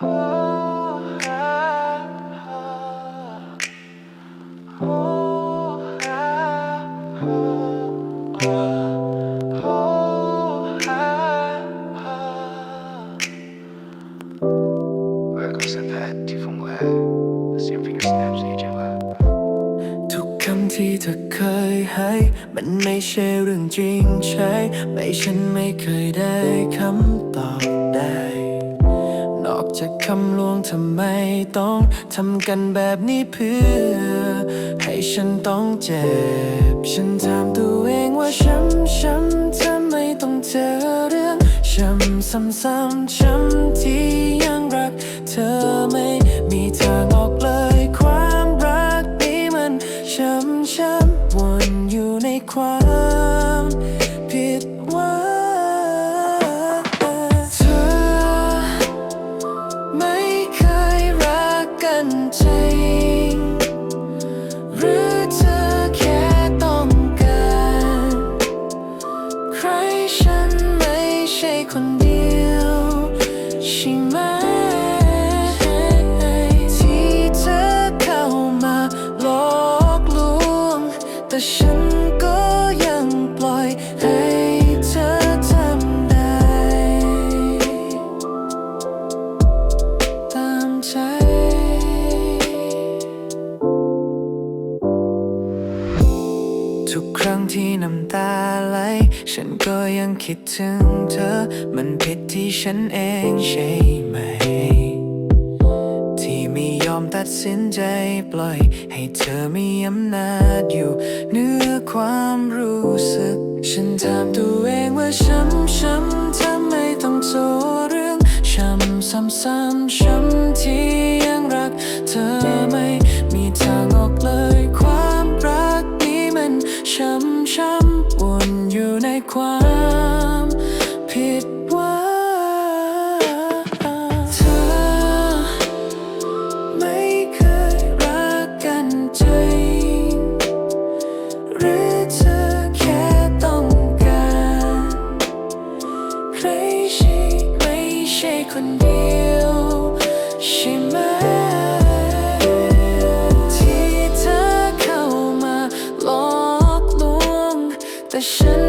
ทุกคำที่เธอเคยให้ มันไม่ใช่เรื่องจริงใช่ ไม่ฉันไม่เคยได้คำตอบได้ จากคำลวงทำไมต้องทำกันแบบนี้เพื่อ ให้ฉันต้องเจ็บ ฉันถามตัวเองว่าช้ำช้ำทำไมต้องเจอเรื่องช้ำซ้ำซ้ำช้ำที่ยังรัก เธอไม่มีทางออกเลยความรักนี้มันช้ำช้ำวนอยู่ในความ แต่ฉันก็ยังปล่อยให้เธอทำได้ ตามใจ ทุกครั้งที่น้ำตาไหล ฉันก็ยังคิดถึงเธอ มันผิดที่ฉันเองใช่ไหม อมตัดสินใจปล่อย ให้เธอมีอำนาจอยู่เหนือความรู้สึก ฉันถามตัวเองว่าช้ำช้ำทำไมต้องโซเรื่องช้ำซ้ำซ้ำช้ำที่ยังรักเธอไม่ ใช่ไหม ที่เธอเข้ามาหลอกลวงแต่ฉัน